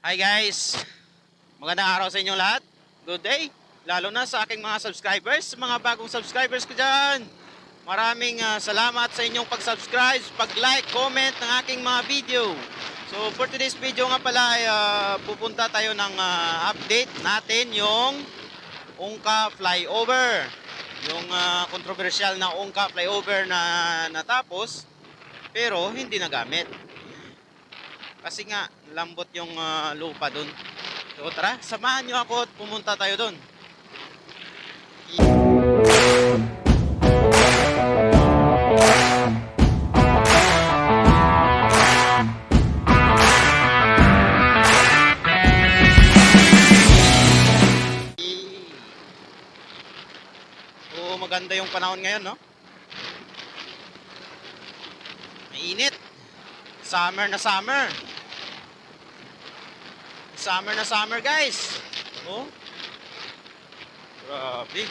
Hi guys! Magandang araw sa inyong lahat. Good day! Lalo na sa aking mga subscribers, mga bagong subscribers ko dyan. Maraming ah, salamat sa inyong pag-subscribe, pag-like, comment ng aking mga video. So for today's video nga pala ay ah, pupunta tayo ng ah, update natin yung Ungka flyover. Yung ah, controversial na Ungka flyover na natapos pero hindi nagamit. Kasi nga, lambot yung ah, lupa dun. So tara, samahan nyo ako at pumunta tayo dun. Oo, maganda yung panahon ngayon, no? Mainit. Summer na summer. Summer na summer, guys. Oh. Grabe.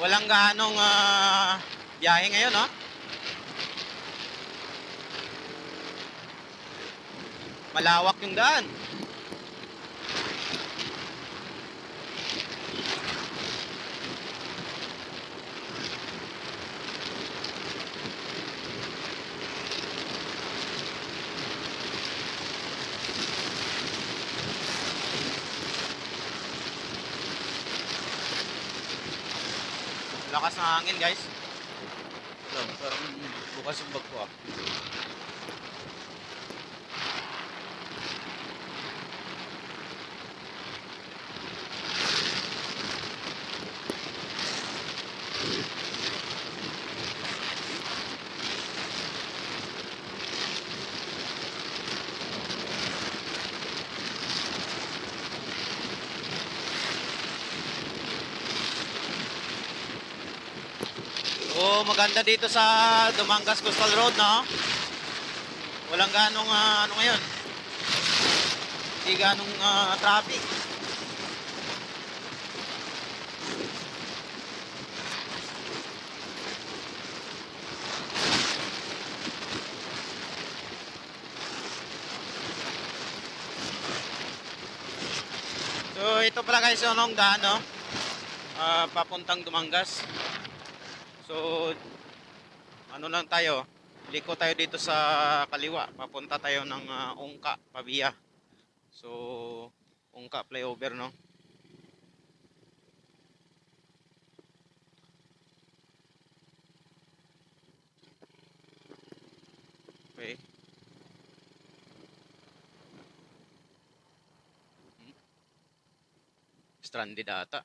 Walang gaanong ah, biyahe ngayon, no? Malawak yung daan. Lakas ng hangin, guys. Alam, parang bukas yung bag ko ah. Oo, maganda dito sa Dumangas Coastal Road, no? Walang ganong ah, ano ngayon. Hindi ganong ah, traffic. So, ito pala guys yung long daan, no? Ah, papuntang Dumangas. So, ano lang tayo, liko tayo dito sa kaliwa. Papunta tayo ng ah, Ungka, Pabia. So, Ungka flyover, no? Okay. Hmm. Stranded ata.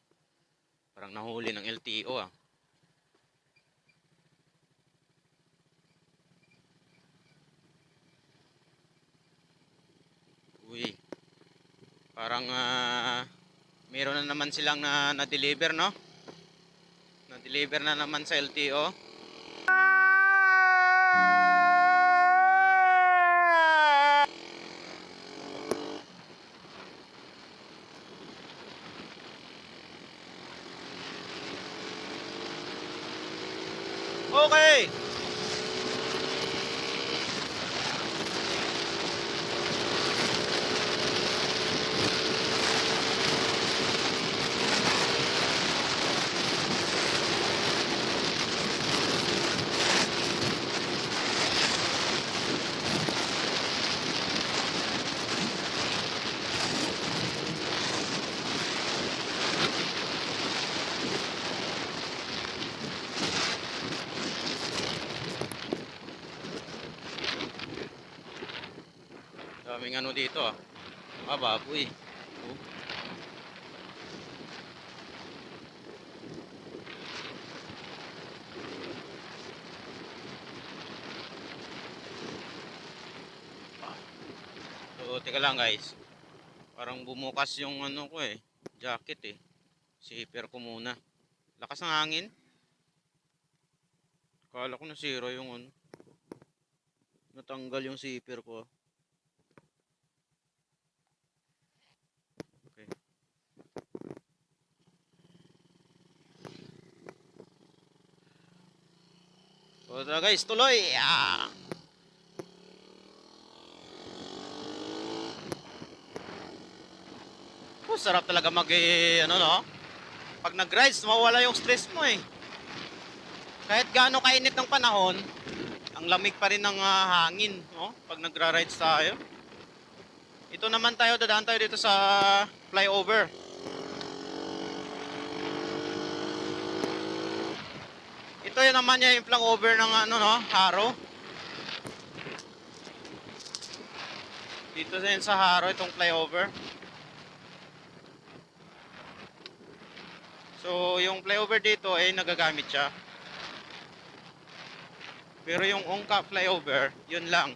Parang nahuli ng LTO ah. Parang ah, meron na naman silang na na-deliver, no? Na-deliver na naman sa LTO. Okay. Daming ano dito ah. Ah, baboy. Oh. So, teka lang guys. Parang bumukas yung ano ko eh. Jacket eh. Zipper ko muna. Lakas ng hangin. Kala ko nasira yung ano. Natanggal yung zipper ko. Okay. So tara guys, tuloy. Ah. Oh, sarap talaga mag eh, ano no? Pag nag-rides, mawala yung stress mo eh. Kahit gaano kainit ng panahon, ang lamig pa rin ng ah, hangin, no? Pag nagra-rides tayo. Ito naman tayo, dadaan tayo dito sa flyover. Ito yun naman yung flyover ng ano no, Haro. Dito din sa Haro itong flyover. So, yung flyover dito ay nagagamit siya. Pero yung Ongka flyover, yun lang.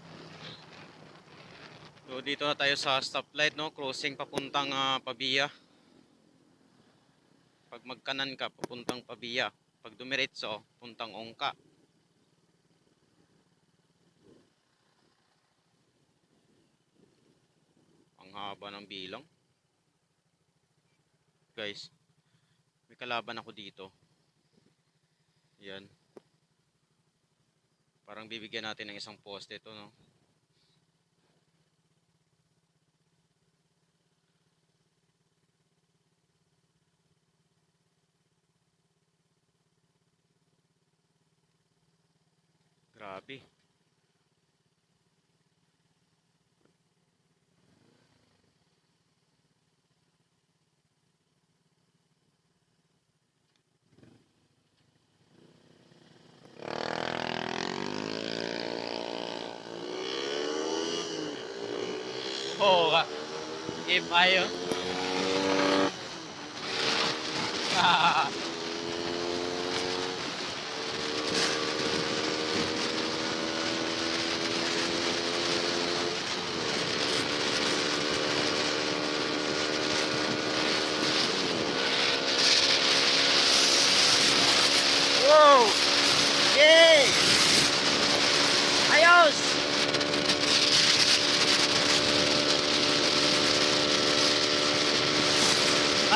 So, dito na tayo sa stoplight, no? Crossing papuntang ah, Pabia. Pag magkanan ka, papuntang Pabia. Pag dumiretso, puntang Ongka. Ang haba ng bilang. Guys, may kalaban ako dito. Yan. Parang bibigyan natin ng isang poste ito, no? Grabe. Oo ka. If ayo.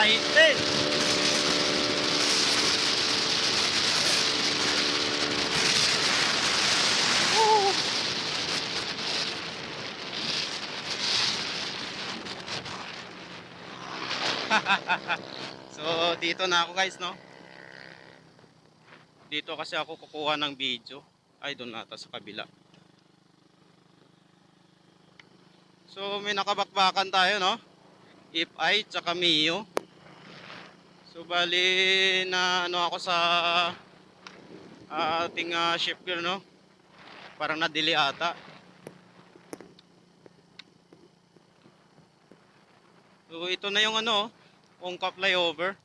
Woo! so, dito na ako guys, no? Dito kasi ako kukuha ng video. Ay, doon nata sa kabila. So, may nakabakbakan tayo, no? If I, tsaka Mio. So, bali na ano ako sa ah, ating uh, ship gear, no? Parang nadili ata. So, ito na yung ano, Ongka flyover.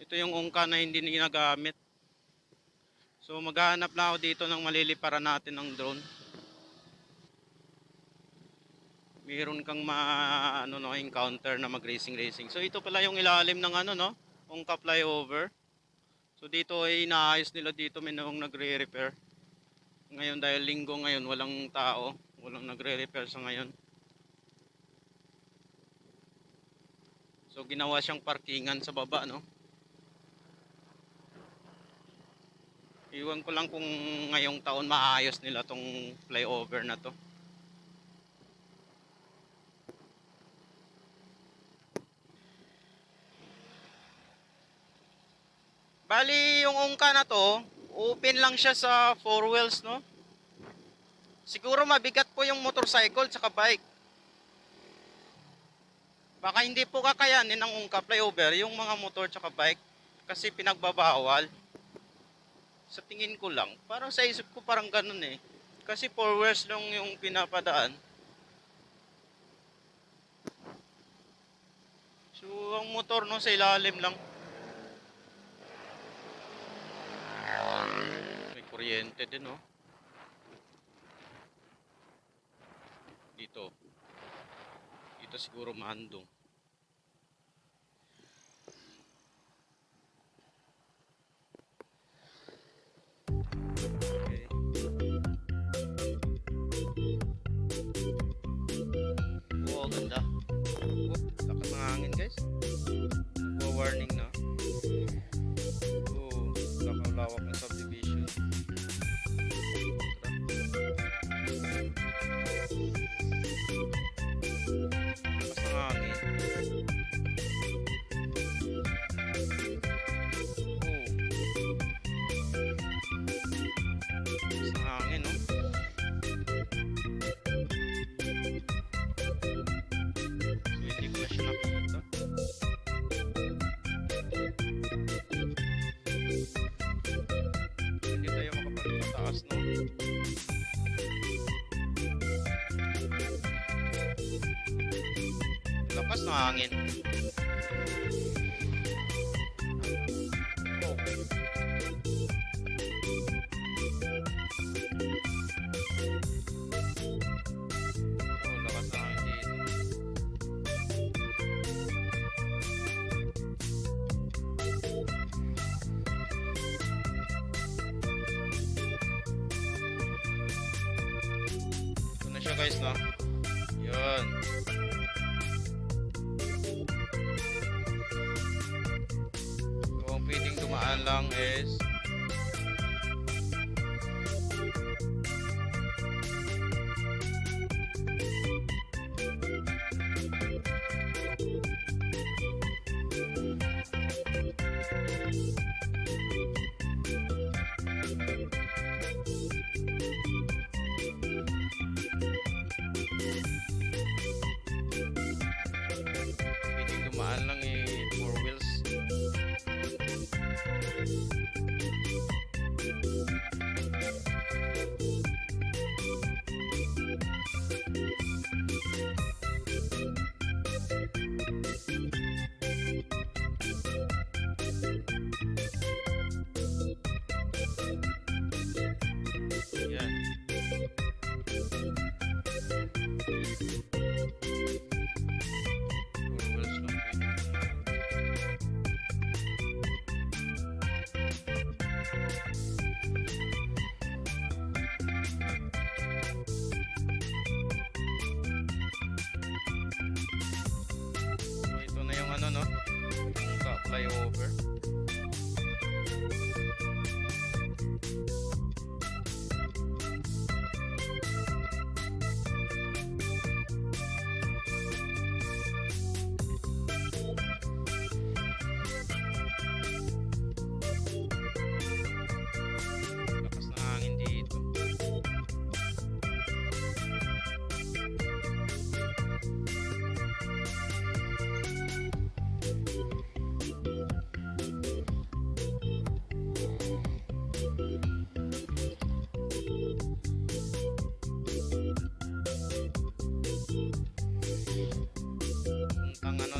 Ito yung ungka na hindi ginagamit. So maghahanap na ako dito ng maliliparan natin ng drone. Mayroon kang ma ano no encounter na mag racing racing. So ito pala yung ilalim ng ano no, ungka flyover. So dito ay inaayos nila dito may nung nagre-repair. Ngayon dahil linggo ngayon walang tao, walang nagre-repair sa ngayon. So ginawa siyang parkingan sa baba no. Iwan ko lang kung ngayong taon maayos nila tong flyover na to. Bali, yung ungka na to, open lang siya sa four wheels, no? Siguro mabigat po yung motorcycle tsaka bike. Baka hindi po kakayanin ng ungka flyover yung mga motor tsaka bike kasi pinagbabawal sa tingin ko lang, parang sa isip ko parang ganun eh. Kasi four wheels lang yung pinapadaan. So, ang motor no, sa ilalim lang. May kuryente din no. Dito. Dito siguro maandong. Okay. Ganda. Oh, lakas ng hangin guys. Nagwa-warning na. Oh. Oh, lakas ng hangin. guys no? Yun.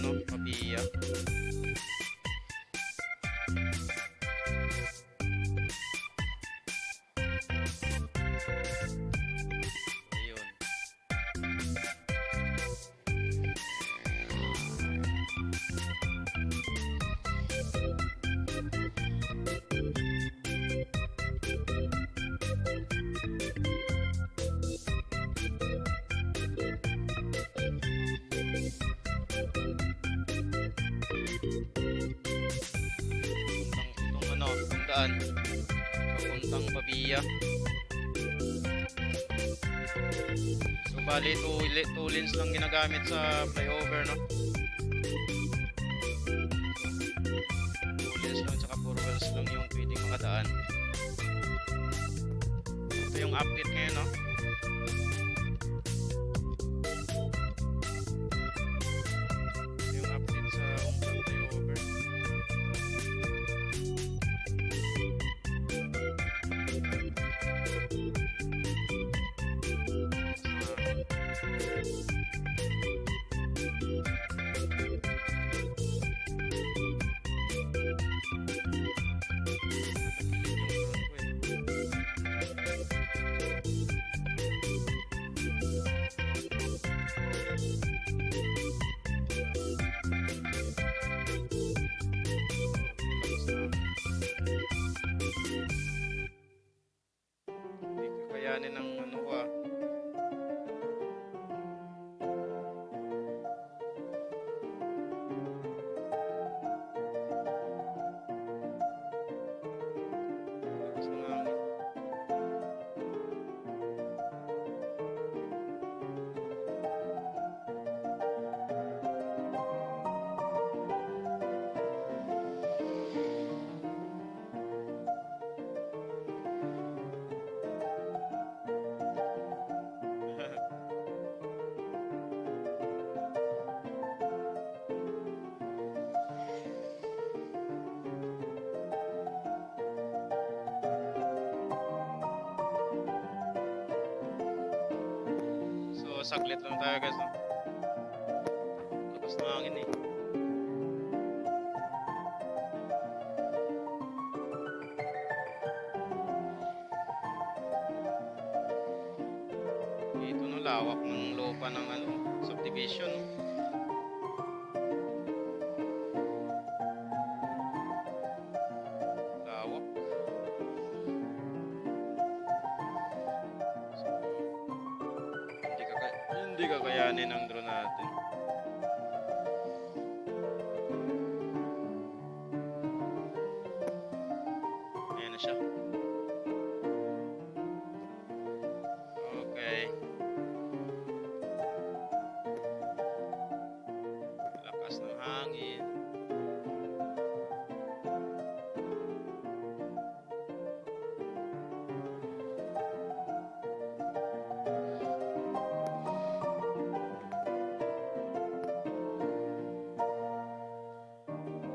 no, no pillo. papuntang Pavia. So bali 2 lanes lang ginagamit sa flyover no. 2 lanes lang tsaka 4 wheels lang yung pwedeng makadaan. Ito yung update ngayon no. kakayanin ng saglit lang tayo guys. No? Lakas ng hangin eh. Na siya. Okay. Lakas ng hangin.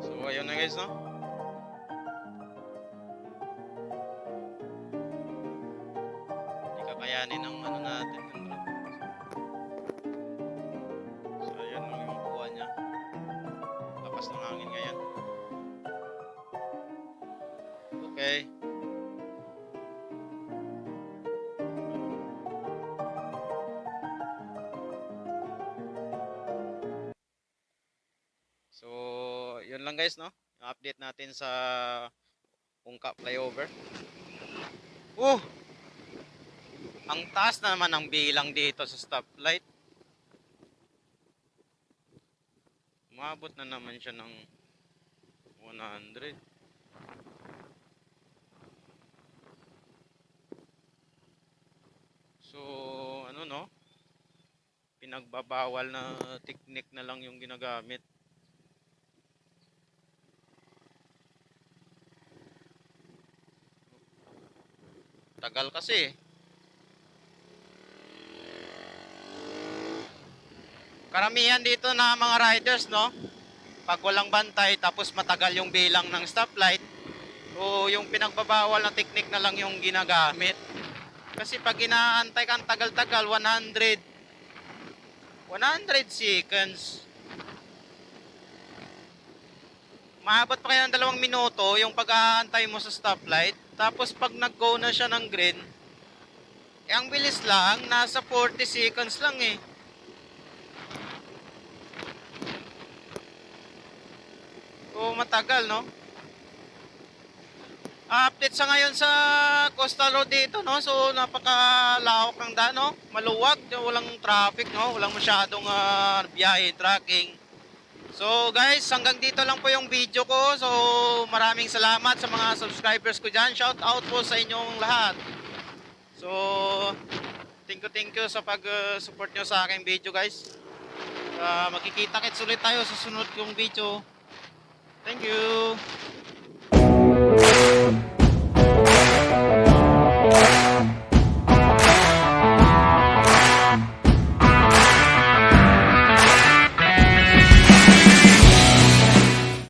So, ayun na guys, no? Kakayanin ng ano natin. So, ayan no, yung kuha niya. Lakas ng hangin ngayon. Okay. So, yun lang guys, no? Yung update natin sa Ungka Flyover. Uh! Ang taas na naman ang bilang dito sa stoplight. Umabot na naman siya ng 100. So, ano no? Pinagbabawal na technique na lang yung ginagamit. Tagal kasi. Karamihan dito na mga riders, no? Pag walang bantay, tapos matagal yung bilang ng stoplight, o yung pinagbabawal na technique na lang yung ginagamit. Kasi pag inaantay ka ang tagal-tagal, 100, 100 seconds. Maabot pa kaya ng dalawang minuto yung pag-aantay mo sa stoplight. Tapos pag nag-go na siya ng green, eh, ang bilis lang, nasa 40 seconds lang eh. So matagal, no? Update sa ngayon sa coastal road dito, no? So napakalawak ng daan, no? Maluwag, walang traffic, no? Walang masyadong ah, biyahe, tracking. So guys, hanggang dito lang po yung video ko. So maraming salamat sa mga subscribers ko dyan. Shout out po sa inyong lahat. So thank you thank you sa pag-support nyo sa aking video guys. Uh, magkikita kits ulit tayo sa sunod kong video. Thank you.